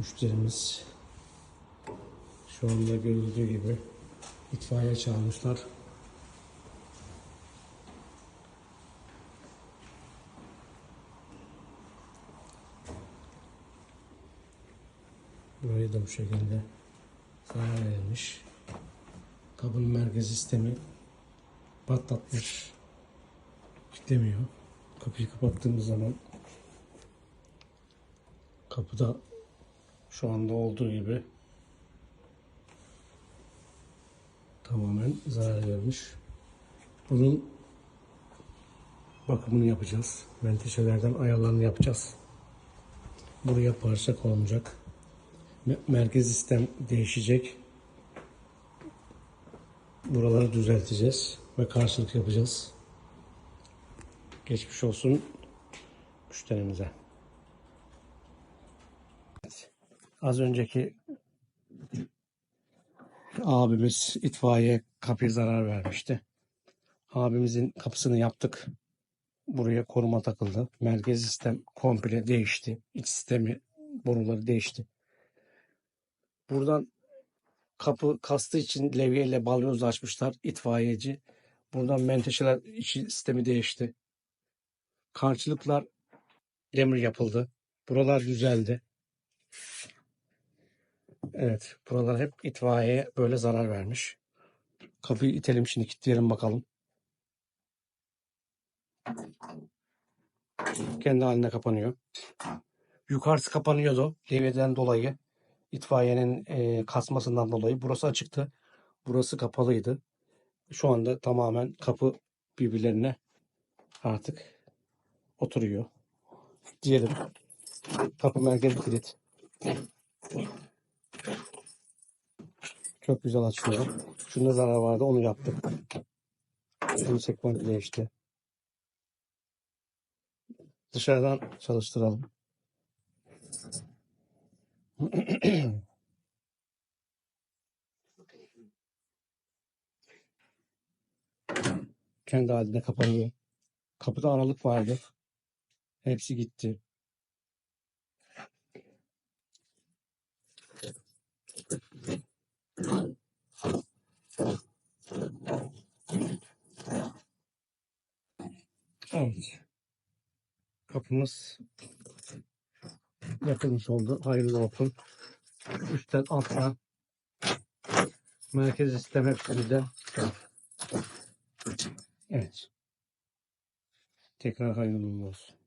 Müşterimiz şu anda görüldüğü gibi itfaiye çağırmışlar. Burayı da bu şekilde zarar verilmiş. Kabın merkez sistemi patlatmış. Kitlemiyor. Kapıyı kapattığımız zaman kapıda şu anda olduğu gibi tamamen zarar görmüş. Bunun bakımını yapacağız. Menteşelerden ayarlarını yapacağız. Buraya parça konulacak. Me- Merkez sistem değişecek. Buraları düzelteceğiz ve karşılık yapacağız. Geçmiş olsun müşterimize. Az önceki abimiz itfaiye kapıya zarar vermişti. Abimizin kapısını yaptık. Buraya koruma takıldı. Merkez sistem komple değişti. İç sistemi boruları değişti. Buradan kapı kastı için levyeyle balyoz açmışlar itfaiyeci. Buradan menteşeler içi sistemi değişti. Karşılıklar demir yapıldı. Buralar düzeldi. Evet, buralar hep itfaiyeye böyle zarar vermiş. Kapıyı itelim şimdi kilitleyelim bakalım. Kendi haline kapanıyor. Yukarısı kapanıyordu levyeden dolayı. itfaiyenin e, kasmasından dolayı. Burası açıktı. Burası kapalıydı. Şu anda tamamen kapı birbirlerine artık oturuyor. Diyelim. Kapı merkezi kilit. Çok güzel açılıyor. Şunda zarar vardı onu yaptık. Şunu sekmanı değişti. Dışarıdan çalıştıralım. Kendi haline kapanıyor. Kapıda aralık vardı. Hepsi gitti. Evet. Kapımız yapılmış oldu. Hayırlı olsun. Üstten alttan merkez sistem hepsi birden. Evet. Tekrar hayırlı olsun.